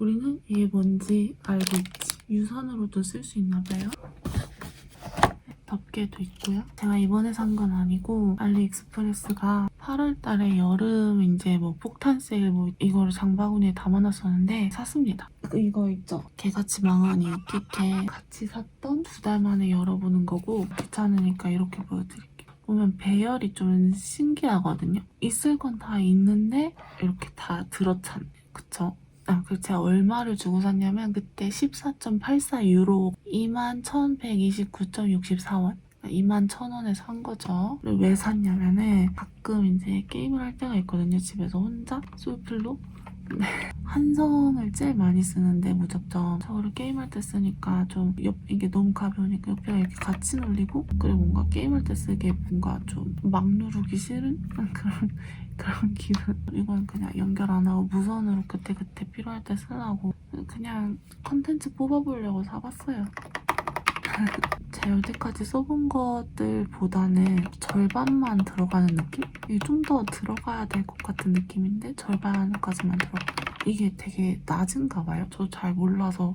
우리는 이게 뭔지 알고 있지. 유선으로도 쓸 수 있나 봐요. 덮개도 있고요. 제가 이번에 산 건 아니고 알리익스프레스가 8월 달에 여름 이제 뭐 폭탄 세일 뭐 이거를 장바구니에 담아놨었는데 샀습니다. 이거 있죠? 개같이 망한 이 키케 같이 샀던 두 달 만에 열어보는 거고 귀찮으니까 이렇게 보여드릴게요. 보면 배열이 좀 신기하거든요. 있을 건 다 있는데 이렇게 다 들어찼네. 그쵸? 아, 그 제가 얼마를 주고 샀냐면 그때 14.84 유로 21,129.64원 2만 천 원에 산 거죠. 왜 샀냐면은 가끔 이제 게임을 할 때가 있거든요. 집에서 혼자 솔플로. 한성을 제일 많이 쓰는데 무접점 저를 게임할 때 쓰니까 좀 옆, 이게 너무 가벼우니까 옆에 이렇게 같이 놀리고 그리고 뭔가 게임할 때 쓰기에 뭔가 좀 막 누르기 싫은 그런 그런 기분. 이건 그냥 연결 안 하고 무선으로 그때그때 필요할 때 쓰라고 그냥 컨텐츠 뽑아보려고 사봤어요 제가 여태까지 써본 것들보다는 절반만 들어가는 느낌? 이게 좀 더 들어가야 될 것 같은 느낌인데 절반까지만 들어가 이게 되게 낮은가 봐요 저 잘 몰라서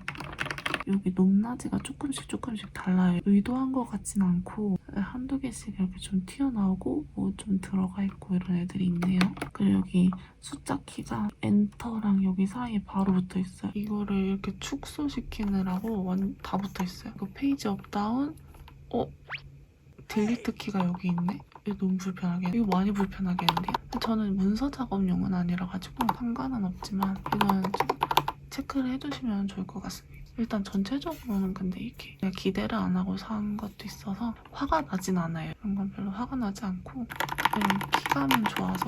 여기 높낮이가 조금씩 조금씩 달라요. 의도한 것 같진 않고 한두 개씩 이렇게 좀 튀어나오고 뭐 좀 들어가 있고 이런 애들이 있네요. 그리고 여기 숫자 키가 엔터랑 여기 사이에 바로 붙어 있어요. 이거를 이렇게 축소시키느라고 완, 다 붙어 있어요. 그 페이지 업다운 어? 딜리트 키가 여기 있네? 이거 너무 불편하게 이거 많이 불편하겠는데요? 저는 문서 작업용은 아니라 가지고 상관은 없지만 이건 좀 체크를 해주시면 좋을 것 같습니다. 일단 전체적으로는 근데 이렇게 그냥 기대를 안 하고 산 것도 있어서 화가 나진 않아요. 이런 건 별로 화가 나지 않고 그냥 키감은 좋아서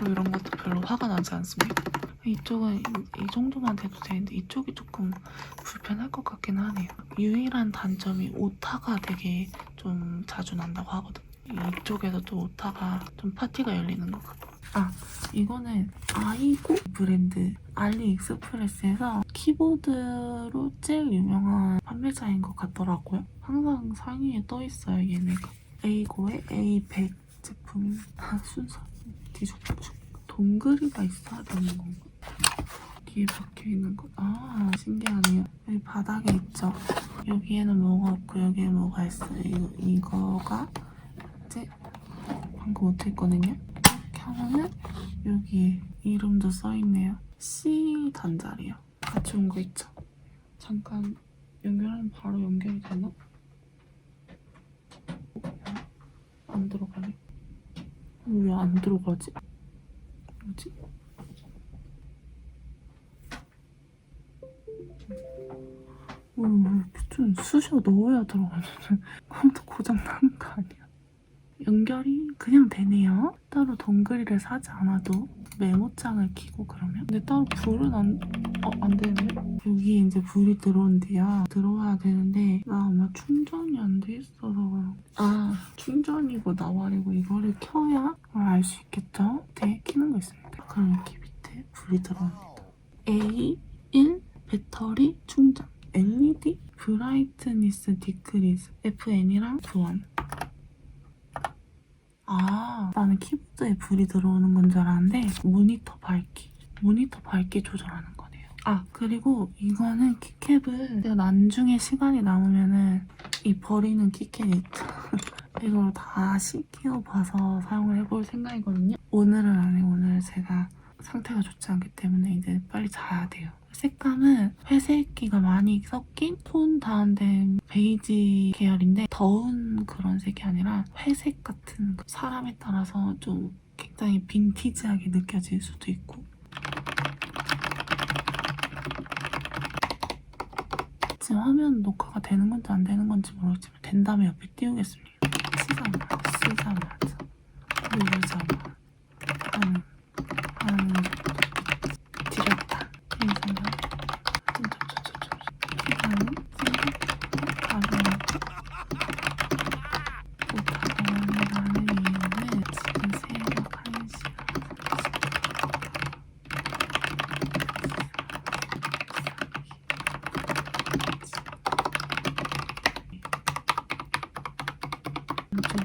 뭐 이런 것도 별로 화가 나지 않습니다. 이쪽은 이, 이 정도만 돼도 되는데 이쪽이 조금 불편할 것 같긴 하네요. 유일한 단점이 오타가 되게 좀 자주 난다고 하거든요. 이쪽에서도 오타가 좀 파티가 열리는 것 같고 아 이거는 아이고 브랜드 알리익스프레스에서 키보드로 제일 유명한 판매자인 것 같더라고요. 항상 상위에 떠 있어요 얘네가. 에이고의 A100 제품 아 순서 뒤죽박죽 동그리가 있어야 되는 건가? 뒤에 박혀 있는 거. 아 신기하네요. 여기 바닥에 있죠. 여기에는 뭐가 없고 여기에 뭐가 있어요. 이거, 이거가 이제 방금 못했거든요. 이렇게 하면은 여기 이름도 써있네요. C 단자리요. 같이 온 거 있죠? 잠깐 연결하면 바로 연결이 되나? 안 들어가네. 왜 안 들어가지? 뭐지? 음, 좀 쑤셔 넣어야 들어가는데 컴퓨터 고장 나는 거 아니야? 연결이 그냥 되네요. 따로 동그리를 사지 않아도 메모장을 키고 그러면 근데 따로 불은 안, 어, 안 되네. 여기 이제 불이 들어온대요. 들어와야 되는데 나 아마 충전이 안 돼 있어서 아 충전이고 나발이고 이거를 켜야 알 수 있겠죠? 밑에 키는 거 있습니다. 그럼 여기 밑에 불이 들어옵니다. A1 배터리 충전 LED 브라이트니스 디크리즈 FN이랑 교환 아, 나는 키보드에 불이 들어오는 건 줄 알았는데 모니터 밝기, 모니터 밝기 조절하는 거네요. 아, 그리고 이거는 키캡을 내가 나중에 시간이 남으면은 이 버리는 키캡 있죠. 이걸 다시 끼워봐서 사용을 해볼 생각이거든요. 오늘은 안 해. 오늘 제가 상태가 좋지 않기 때문에 이제 빨리 자야 돼요. 색감은 회색기가 많이 섞인 톤 다운된 베이지 계열인데 더운 그런 색이 아니라 회색 같은 사람에 따라서 좀 굉장히 빈티지하게 느껴질 수도 있고 지금 화면 녹화가 되는 건지 안 되는 건지 모르겠지만 된다면 옆에 띄우겠습니다. 쓰자마자 쓰자마자 누르자마자 음, 음, 드렸다. 괜찮 이쪽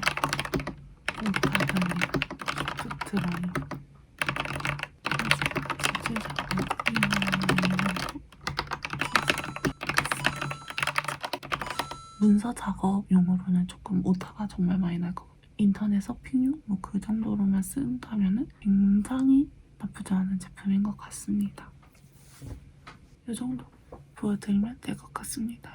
문서 작업용으로는 조금 오타가 정말 많이 날 것 같아요. 인터넷 서핑용 뭐 그 정도로만 쓴다면 굉장히 나쁘지 않은 제품인 것 같습니다. 이 정도 보여드리면 될 것 같습니다.